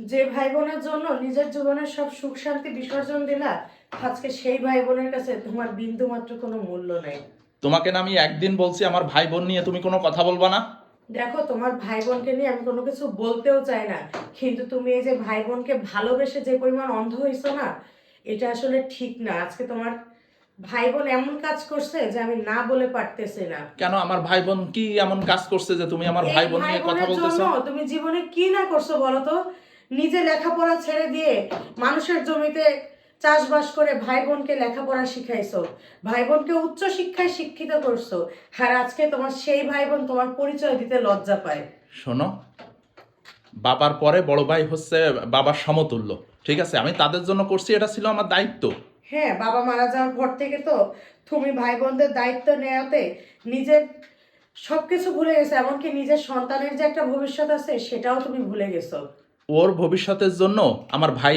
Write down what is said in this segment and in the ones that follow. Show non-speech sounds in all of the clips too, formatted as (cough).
যে ভাই বোনের জন্য নিজের জীবনের সব সুখ শান্তি বিসর্জন দিলা আজকে সেই ভাই বোনের কাছে তোমার বিন্দু মাত্র কোনো মূল্য নেই। তোমাকে না আমি একদিন বলছি আমার ভাই বোন নিয়ে তুমি কোনো কথা বলবা না? দেখো তোমার ভাই বোনকে নিয়ে আমি কোনো কিছু বলতেও চাই না কিন্তু তুমি এই যে ভাই বোনকে ভালোবেসে যে পরিমাণ অন্ধ হইছো না এটা আসলে ঠিক না। আজকে তোমার ভাই বোন এমন কাজ করছে যে আমি না বলে পারতেছি না। কেন? আমার ভাই বোন কি এমন কাজ করছে যে তুমি আমার ভাই বোন নিয়ে কথা বলতেছো? তুমি জীবনে কি না করছ বলো তো? নিজে লেখাপড়া ছেড়ে দিয়ে মানুষের জমিতে চাষবাস করে ভাই বোনকে লেখাপড়া শিখাইছো ভাই বোনকে উচ্চ শিক্ষায় শিক্ষিত করছ আর আজকে তোমার সেই ভাই বোন তোমার পরিচয় দিতে লজ্জা পায়। শোনো বাবার পরে বড় ভাই হচ্ছে বাবার সমতুল্য ঠিক আছে? আমি তাদের জন্য করছি এটা ছিল আমার দায়িত্ব। হ্যাঁ বাবা মারা যাওয়ার পর থেকে তো তুমি ভাই বোনদের দায়িত্ব নেওয়াতে নিজের সবকিছু ভুলে গেছো এমনকি নিজের সন্তানের যে একটা ভবিষ্যৎ আছে সেটাও তুমি ভুলে গেছো। ওর ভবিষ্যতের জন্য আমার ভাই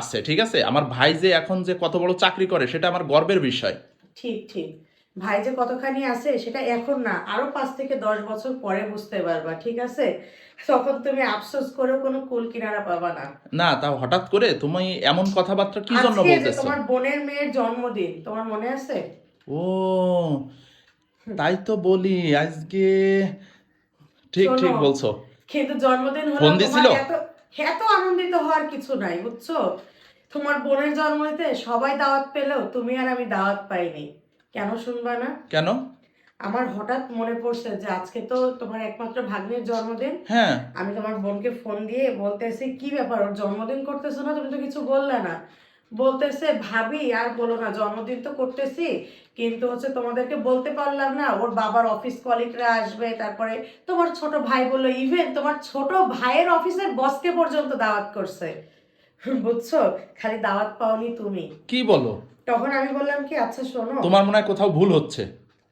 আছে ঠিক আছে? আমার ভাই যে এখন যে কত বড় চাকরি করে সেটা আমার গর্বের বিষয়। ঠিক ঠিক। ভাই যে কতখানি আছে সেটা এখন না আরও পাঁচ থেকে দশ বছর পরে বুঝতে পারবা ঠিক আছে? তখন তুমি আফসোস করেও কোনো কুল কিনারা পাবা না। না তা হঠাৎ করে তুমি এমন কথাবার্তা কি জন্য বলতেছো? তোমার বোনের মেয়ের জন্মদিন তোমার মনে আছে? ও তাই তো বলি আজকে ঠিক ঠিক বলছো। কিন্তু জন্মদিন হলো ফোন দিছিল? এত আনন্দিত হওয়ার কিছু নাই বুঝছ? তোমার বোনের জন্মদিতে সবাই দাওয়াত পেলেও তুমি আর আমি দাওয়াত পাইনি। কেন শুনবা না? কেন? আমার হঠাৎ মনে পড়ছে যে আজকে তো তোমার একমাত্র ভাগ্নের জন্মদিন। হ্যাঁ। আমি তোমার বোনকে ফোন দিয়ে বলতেছি কি ব্যাপার? ওর জন্মদিন করতেছো না? তুমি তো কিছু বললে না। বলতেছে ভাবি আর বলো না জন্মদিন তো করতেছি কিন্তু হচ্ছে তোমাদেরকে বলতে পারলাম না। ওর বাবার অফিস কলিগরা আসবে তারপরে তোমার ছোট ভাই বলল ইভেন তোমার ছোট ভাইয়ের অফিসের বসকে পর্যন্ত দাওয়াত করছে। বুঝছ? খালি দাওয়াত পাওনি তুমি। কি বলো? তখন আমি বললাম কি আচ্ছা শোনো। তোমার মনে হয় কোথাও ভুল হচ্ছে।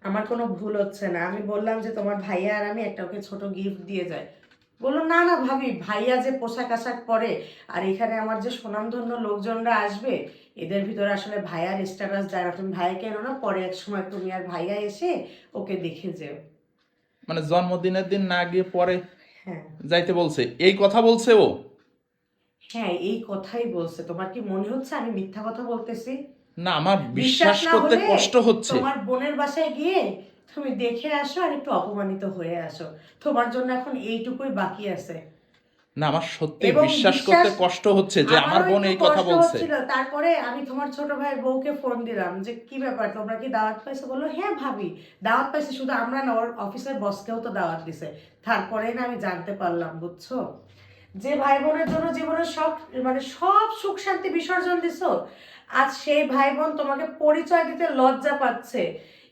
আমার কোনো ভুল হচ্ছে না। আমি বললাম যে তোমার ভাইয়া আর আমি একটা ওকে ছোট গিফট দিয়ে যাই। বলল না না ভাবি ভাইয়া যে পোশাক আশাক পরে আর এখানে আমার যে সুনামধন্য লোকজনরা আসবে এদের ভিতরে আসলে ভাইয়ার স্ট্যাটাস যায় না তুমি ভাইয়াকে এনো না পরে এক সময় তুমি আর ভাইয়া এসে ওকে দেখে যেও। মানে জন্মদিনের দিন না গিয়ে পরে হ্যাঁ। যাইতে বলছে। এই কথা বলছে ও? হ্যাঁ এই কথাই বলছে। তোমার কি মনে হচ্ছে আমি মিথ্যা কথা বলতেছি? না আমার বিশ্বাস করতে কষ্ট হচ্ছে। তোমার বোনের বাসায় গিয়ে তুমি দেখে আসো আর একটু অপমানিত হয়ে আসো। তোমার জন্য এখন এইটুকুই বাকি আছে। না আমার সত্যি বিশ্বাস করতে কষ্ট হচ্ছে যে আমার বোন এই কথা বলছে। তারপরে আমি তোমার ছোট ভাইয়ের বউকে ফোন দিলাম যে কি ব্যাপার? তোমরা কি দাওয়াত পাইছো? বলল হ্যাঁ ভাবি দাওয়াত পাইছি। শুধু আমরা না ওর অফিসের বসকেও তো দাওয়াত দিছে। তারপরে না আমি জানতে পারলাম বুঝছ? যে ভাই বোনের জন্য জীবনের সব মানে সব সুখ শান্তি বিসর্জন দিছো। আজ সেই ভাই বোন তোমাকে পরিচয় দিতে লজ্জা পাচ্ছে।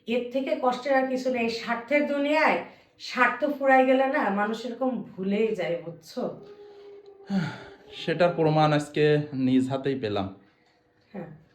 এর থেকে কষ্টের আর কিছু নেই। স্বার্থের দুনিয়ায় স্বার্থ ফুরাই গেলে না মানুষ এরকম ভুলেই যায় বুঝছ? (sighs) সেটার প্রমাণ আজকে নিজ হাতেই পেলাম। হ্যাঁ।